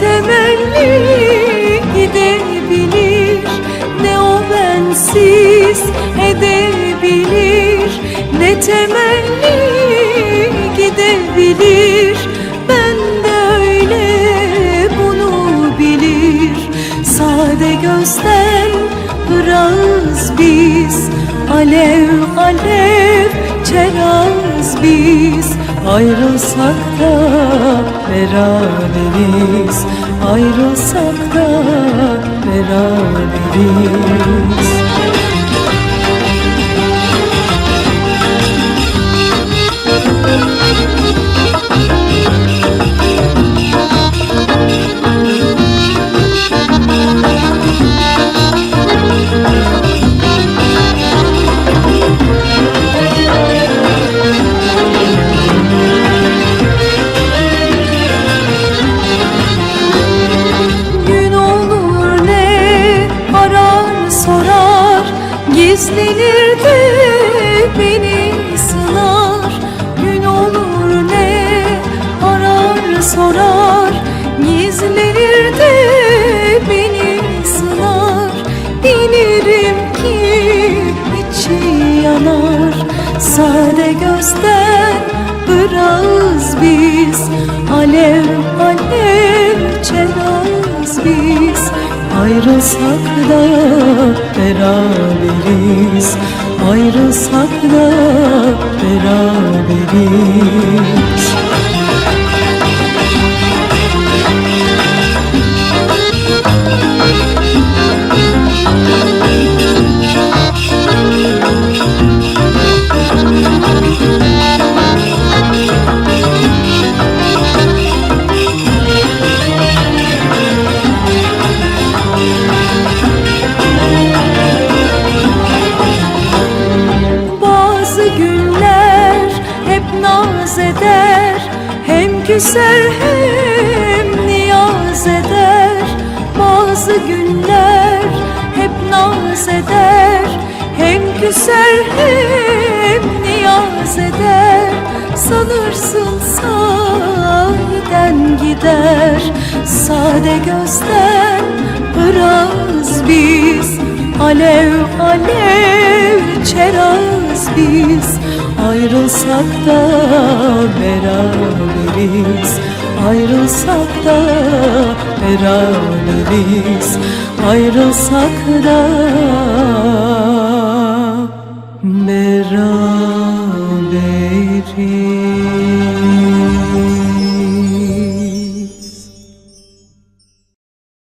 temelli gidebilir Ne o bensiz edebilir Ne temelli gidebilir Ben de öyle bunu bilir. Sade gözden Iraz biz Alev alev çeraz biz Ayrılsak da beraberiz. Ayrılsak da beraberiz Gizlenir de beni sınar Gün olur ne arar sorar. Gizlenir de beni sınar Bilirim ki içi yanar. Sade gözden Iraz biz. Alev alev çeraz biz. Ayrılsak da beraberiz Ayrılsak da beraberiz hep naz eder. Hem küser hem niyaz eder. Bazı günler hep naz eder. Hem küser hem niyaz eder. Sanırsın sahiden gider. Sade gözden Iraz biz. Alev alev Ayrılsak da beraberiz. Ayrılsak da beraberiz. Ayrılsak da beraberiz.